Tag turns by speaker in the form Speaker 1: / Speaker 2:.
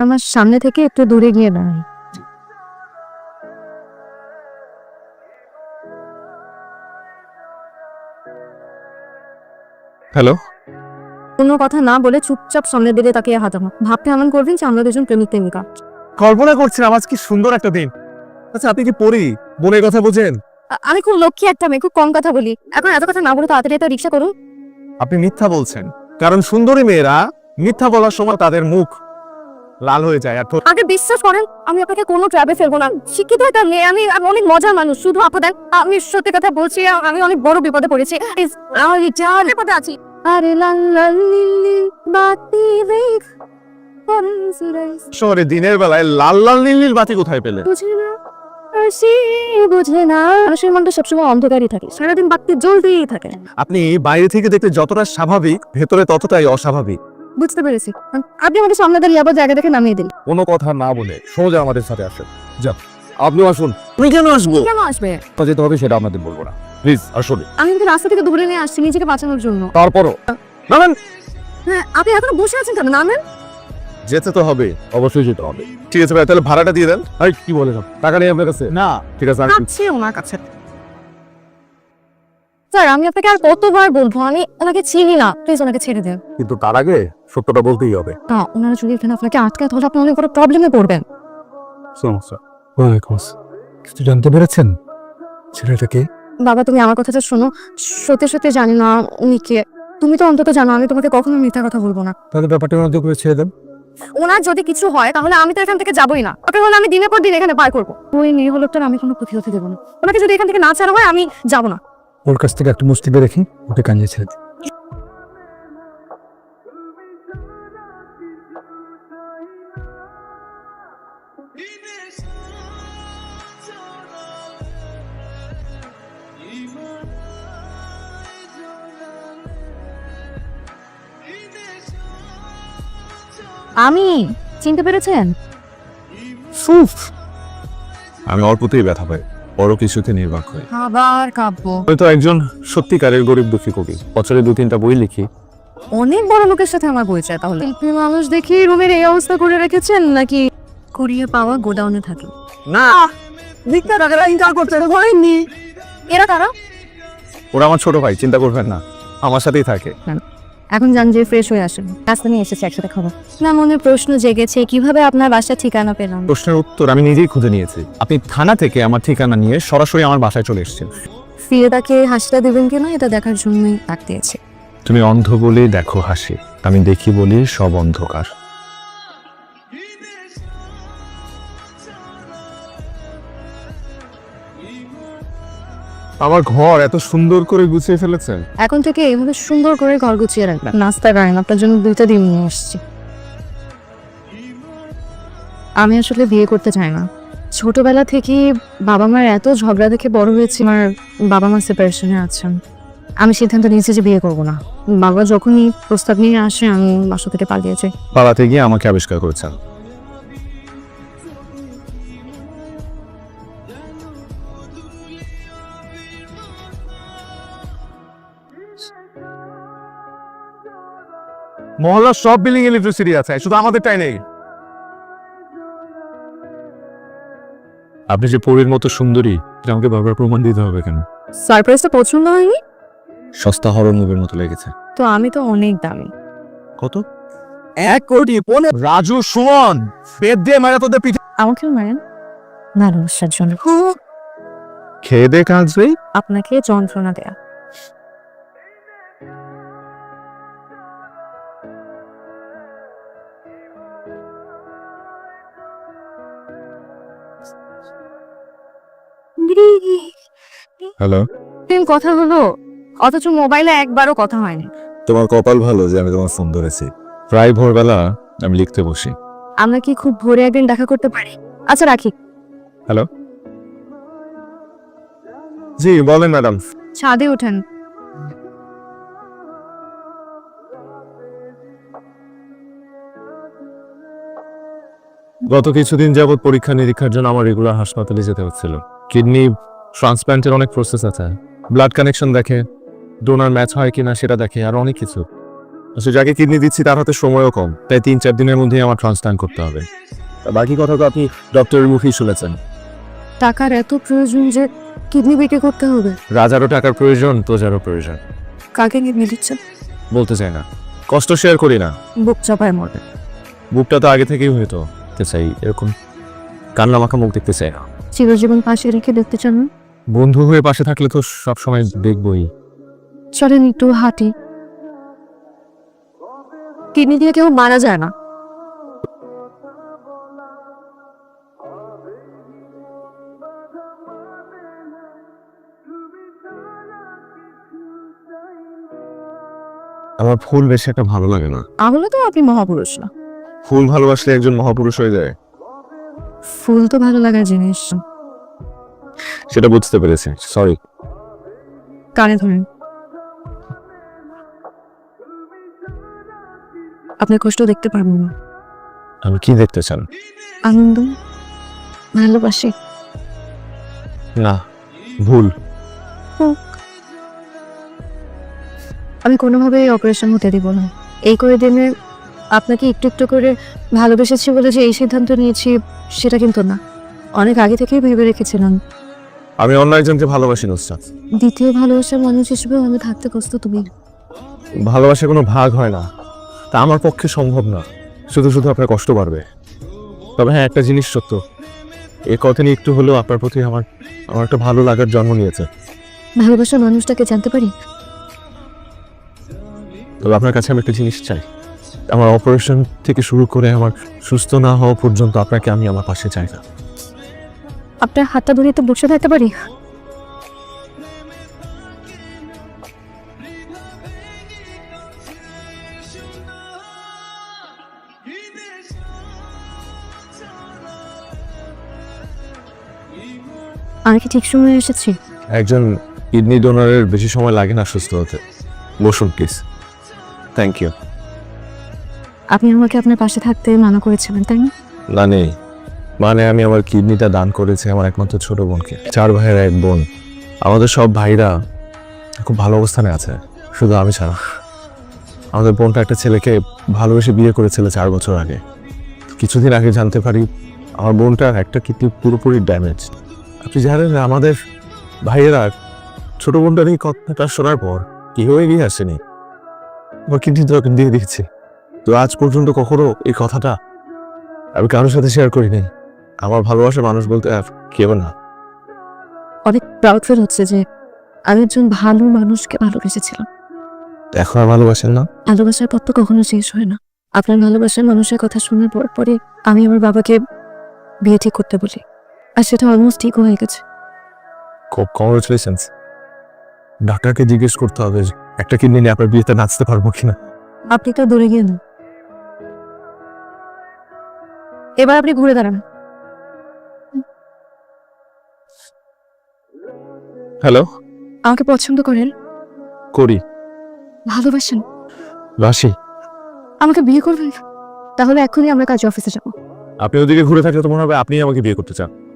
Speaker 1: আমার সামনে থেকে একটু দূরে গিয়ে দাঁড়াই।
Speaker 2: হ্যালো?
Speaker 1: কোনো কথা না বলে চুপচাপ সামনের দিকে তাকিয়ে হাঁটানো। ভাবতে এমন করবেন যে আমরা দুজন প্রেমিক প্রেমিকা।
Speaker 2: কল্পনা করছিলাম আজ কি সুন্দর একটা দিন। আচ্ছা আপনি কি পড়ি বোনের কথা বোঝেন?
Speaker 1: আমি খুব লক্ষ্মী একটা মেয়ে খুব কম কথা বলি। এখন এত কথা না বলে তাড়াতাড়ি একটা রিক্সা করুন?
Speaker 2: আপনি মিথ্যা বলছেন। কারণ সুন্দরী মেয়েরা মিথ্যা বলার সময় তাদের মুখ লাল হয়ে যায় আর
Speaker 1: আগে বিশ্বাস করেন আমি আপনাকে কোনো ট্র্যাবে ফেলব না। শিক্ষিত একটা মেয়ে আমি অনেক মজার মানুষ। শুধু আপনাদের আমি সত্যি কথা বলছি আমি অনেক বড় বিপদে পড়েছি। Please, আমি যার বিপদে আছি। আরে লাল লাল নীল নীল বাতি রেখ
Speaker 2: শহরে দিনের বেলায় লাল লাল নীল নীল বাতি কোথায় পেলে?
Speaker 1: বুঝে না বুঝে না। মানুষের মনটা সবসময় অন্ধকারই থাকে। সারাদিন বাতি জ্বলতেই থাকে।
Speaker 2: আপনি বাইরে থেকে দেখতে যতটা স্বাভাবিক ভেতরে ততটাই অস্বাভাবিক।
Speaker 1: বুঝতে পেরেছি। আপনি আমাকে সামনে দাঁড়িয়ে আবার জায়গা দেখে নামিয়ে দিন।
Speaker 2: কোনো কথা না বলে সোজা আমাদের সাথে আসেন। যান আপনিও আসুন। তুমি কেন আসব?
Speaker 1: কেন আসবে
Speaker 2: যেতে হবে সেটা আপনাদের বলব না। প্লিজ আসুন।
Speaker 1: আমি কিন্তু রাস্তা থেকে দূরে নিয়ে আসছি নিজেকে বাঁচানোর জন্য।
Speaker 2: তারপরও? নামেন।
Speaker 1: হ্যাঁ আপনি এখনও বসে আছেন কেন? নামেন।
Speaker 2: যেতে তো হবে অবশ্যই যেতে হবে। ঠিক আছে ভাই তাহলে ভাড়াটা দিয়ে দেন। এই কি বলে টাকা নেই আপনার কাছে? না। ঠিক আছে আমি
Speaker 1: আছে ওনার কাছে। স্যার আমি আপনাকে আর কতবার বলব? আমি ওনাকে চিনি না। প্লিজ ওনাকে ছেড়ে দেন।
Speaker 2: কিন্তু তার আগে সত্যটা বলতেই হবে।
Speaker 1: তা ওনারা যদি এখানে আপনাকে আটকায় তাহলে আপনি অনেক বড় প্রবলেমে পড়বেন।
Speaker 2: সমস্যা
Speaker 3: ওয়ালাইকুম কিছু জানতে পেরেছেন? ছেলেটাকে?
Speaker 1: বাবা তুমি আমার কথাটা শোনো। সত্যি সত্যি জানি না উনি কে। তুমি তো অন্তত জানো আমি তোমাকে কখনো মিথ্যা কথা বলব না।
Speaker 3: তাহলে ব্যাপারটা মধ্যে করে ছেড়ে দেন।
Speaker 1: ওনার যদি কিছু হয় তাহলে আমি তো এখান থেকে যাবোই না। ওকে হলে আমি দিনের পর দিন এখানে পার করব। ওই নিরীহ লোকটার আমি কোনো ক্ষতি হতে দেবো না। ওনাকে যদি এখান থেকে না ছাড়া হয় আমি যাব না।
Speaker 3: ওর কাছ থেকে একটা মুষ্টি রেখে ওকে কাঞ্জে ছেড়ে দিন।
Speaker 1: আমি চিনতে পেরেছেন?
Speaker 2: সুফ! আমি অল্পতেই ব্যথা পাই বড় কিছুতে নির্বাক হই।
Speaker 1: আবার কাব্য
Speaker 2: আমি তো একজন সত্যিকারের গরিব দুঃখী কবি বছরে দু তিনটা বই লিখি।
Speaker 1: অনেক বড় লোকের সাথে আমার পরিচয় তাহলে। শিল্পী মানুষ দেখি রুমের এই অবস্থা করে রেখেছেন নাকি কুড়িয়ে পাওয়া গোডাউনে থাকে?
Speaker 2: না! টাকাটা ইনকাম করতে হয়নি।
Speaker 1: এরা কারা?
Speaker 2: ওরা আমার ছোট ভাই চিন্তা করবেন না। আমার সাথেই থাকে।
Speaker 1: এখন যান যে ফ্রেশ হয়ে আসেন। রাস্তা নিয়ে এসেছে একসাথে খাব না মনে প্রশ্ন জেগেছে কীভাবে আপনার বাসার ঠিকানা পেলাম?
Speaker 2: প্রশ্নের উত্তর আমি নিজেই খুঁজে নিয়েছি। আপনি থানা থেকে আমার ঠিকানা নিয়ে সরাসরি আমার বাসায় চলে এসেছেন।
Speaker 1: ফিরে তাকে হাসিটা দেবেন কিনা এটা দেখার জন্যই ডাক দিয়েছে।
Speaker 2: তুমি অন্ধ বলে দেখো হাসি। আমি দেখি বলে সব অন্ধকার। আমার ঘর এত সুন্দর করে গুছিয়ে ফেলেছেন
Speaker 1: এখন থেকে এইভাবে সুন্দর করে ঘর গুছিয়ে রাখবেন নাস্তা করেন আপনার জন্য দুইটা ডিম নিয়ে এসেছি আমি আসলে বিয়ে করতে চাই না। ছোটবেলা থেকে বাবা মার এত ঝগড়া দেখে বড় হয়েছি আমার বাবা মা সেপারেশনে আছেন। আমি সিদ্ধান্ত নিয়েছি যে বিয়ে করব না। বাবা যখনই প্রস্তাব নিয়ে আসে আমি বাসা থেকে পালিয়ে যাই।
Speaker 2: পালাতে গিয়ে আমাকে আবিষ্কার করেছেন। মহল্লার সব বিল্ডিং ইলেকট্রিসিটি আছে শুধু আমাদেরটাই নেই। আপনি যে পরীর মতো সুন্দরী এটা আমাকে বারবার প্রমাণ দিতে হবে কেন?
Speaker 1: সারপ্রাইজটা পছন্দ হয়নি?
Speaker 2: সস্তা হরর মুভির মতো লেগেছে।
Speaker 1: তো আমি তো অনেক দামি।
Speaker 2: কত? এক কোটি পনেরো রাজু সুমন পেট দিয়ে মারা তোদের পিঠে
Speaker 1: আমাকে মারেন? না ভালোবাসার জন্য
Speaker 2: খেয়ে দে কাজ
Speaker 1: আপনাকে যন্ত্রণা দেয়া।
Speaker 2: হ্যালো
Speaker 1: কথা হলো অথচ মোবাইলে একবারও কথা হয়নি।
Speaker 2: তোমার কপাল ভালো যে আমি তোমার ফোন ধরেছি। প্রায় ভোরবেলা আমি লিখতে বসি।
Speaker 1: আমরা কি খুব ভোরে একদিন দেখা করতে পারি? আচ্ছা রাখি।
Speaker 2: হ্যালো জি বলেন ম্যাডাম।
Speaker 1: ছাদে ওঠেন
Speaker 2: গত কিছুদিন যাবত পরীক্ষা নিরীক্ষার জন্য আমার রেগুলার হাসপাতালে যেতে হচ্ছিল। কিডনি ট্রান্সপ্ল্যান্টের অনেক প্রসেস আছে। ব্লাড কানেকশন দেখে ডোনার ম্যাচ হয় কিনা সেটা দেখে আর অনেক কিছু। আচ্ছা যাকে কিডনি দিচ্ছি তার হাতে সময়ও কম। তাই তিন চার দিনের মধ্যেই আমার ট্রান্সপ্লান্ট করতে হবে। বাকি কথা তো আপনি ডক্টরের মুখেই শুনেছেন।
Speaker 1: টাকার এত প্রয়োজন যে কিডনি বিক্রি করতে হবে।
Speaker 2: রাজারও টাকার প্রয়োজন তোজারও প্রয়োজন।
Speaker 1: কাকে কিডনি দিচ্ছেন?
Speaker 2: বলতে চাই না। কষ্ট শেয়ার করি না।
Speaker 1: বুক চাপায় মরে
Speaker 2: বুকটা তো আগে থেকেই দেখতে চাই এরকম কান্না মাখা মুখ দেখতে চাই না।
Speaker 1: চিরজীবন পাশে রেখে দেখতে চান
Speaker 2: বন্ধু হয়ে পাশে থাকলে তো সব সময় দেখবই।
Speaker 1: চলেন একটু হাঁটি। কিডনি দিয়ে কেউ মারা যায় না।
Speaker 2: আমার ফুল বেশি একটা ভালো লাগে না।
Speaker 1: তাহলে তো আপনি মহাপুরুষ না।
Speaker 2: ফুল ভালোবাসলে একজন মহাপুরুষ হয়ে যায়।
Speaker 1: ফুল তো ভালো লাগার জিনিস।
Speaker 2: সেটা বুঝতে পেরেছি। সরি
Speaker 1: কানে ধরেন। আপনার কষ্ট দেখতে পারব না।
Speaker 2: আমি কি দেখতে চান?
Speaker 1: আনন্দ। ভালোবাসি।
Speaker 2: না ভুল।
Speaker 1: আমি কোনোভাবেই অপারেশন হতে দিব না। এই করে দিনে আপনাকে একটু একটু করে ভালোবেসেছি বলে যে এই সিদ্ধান্ত নিয়েছি সেটা কিন্তু না। অনেক আগে থেকেই ভেবে রেখেছিলাম।
Speaker 2: আমি অন্য একজনকে ভালোবাসি নুসরাত।
Speaker 1: দ্বিতীয় ভালোবাসার মানুষ হিসেবে আমি থাকতে কষ্ট তুমি।
Speaker 2: ভালোবাসা কোনো ভাগ হয় না। তা আমার পক্ষে সম্ভব না। শুধু শুধু আপনার কষ্ট বাড়বে। তবে হ্যাঁ একটা জিনিস সত্য। এ কথা নিয়ে একটু হলেও আপনার প্রতি আমার আমার একটা ভালো লাগার জন্ম নিয়েছে।
Speaker 1: ভালোবাসার মানুষটাকে জানতে পারি?
Speaker 2: তবে আপনার কাছে আমি একটা জিনিস চাই। আমার অপারেশন থেকে শুরু করে আমার সুস্থ না হওয়া পর্যন্ত আপনাকে আমি আমার পাশে চাই না।
Speaker 1: আপনার হাতটা ধরে তো বসে থাকতে পারি? আমি কি ঠিক সময় এসেছি?
Speaker 2: একজন কিডনি ডোনারের বেশি সময় লাগে না সুস্থ হতে। বসুন প্লিজ থ্যাংক ইউ
Speaker 1: আপনি আমাকে আপনার পাশে থাকতে মানা করেছিলেন, তাই না?
Speaker 2: নেই। মানে আমি আমার কিডনিটা দান করেছি আমার একমাত্র ছোট বোনকে। চার ভাইয়ের এক বোন। আমাদের সব ভাইরা খুব ভালো অবস্থানে আছে। শুধু আমি ছাড়া। আমাদের বোনটা একটা ছেলেকে ভালোবেসে বিয়ে করেছিল চার বছর আগে। কিছুদিন আগে জানতে পারি, আমার বোনটার একটা কিডনি পুরোপুরি ড্যামেজ আপনি জানেন, আমাদের ভাইয়েরা ছোট বোনটা নিয়ে কথাটা শোনার পর কেউ এগিয়ে আসেনি। আমার কিডনি তো দিয়ে দিয়েছে। তো আজ পর্যন্ত কখনো এই কথাটা আমি কারোর সাথে শেয়ার করি নাই। আমার ভালোবাসার মানুষ বলতে আর কেউ না।
Speaker 1: অনেক প্রাউড ফিল হচ্ছে যে আমি একজন ভালো মানুষকে ভালোবেসেছিলাম।
Speaker 2: এখন আর ভালোবাসেন না?
Speaker 1: ভালোবাসার পর তো কখনো শেষ হয় না। আপনার ভালোবাসার মানুষের কথা শোনার পর পরে আমি আমার বাবাকে বিয়ে ঠিক করতে বলি। আর সেটা অলমোস্ট ঠিক হয়ে গেছে।
Speaker 2: খুব কংগ্রেচুলেশনস ডাক্তারকে জিজ্ঞেস করতে হবে একটা কিডনি নিয়ে আপনার বিয়েতে নাচতে পারব কিনা?
Speaker 1: আপনি তো দূরে গিয়ে এবার আপনি ঘুরে দাঁড়ান।
Speaker 2: হ্যালো?
Speaker 1: আমাকে পছন্দ করেন।
Speaker 2: করি।
Speaker 1: ভালোবাসেন।
Speaker 2: রাশি
Speaker 1: আমাকে বিয়ে করবেন? তাহলে এখনই আমরা কাজ অফিসে যাব।
Speaker 2: আপনি ওদিকে ঘুরে থাকলে তো মনে হবে আপনি আমাকে বিয়ে করতে চান।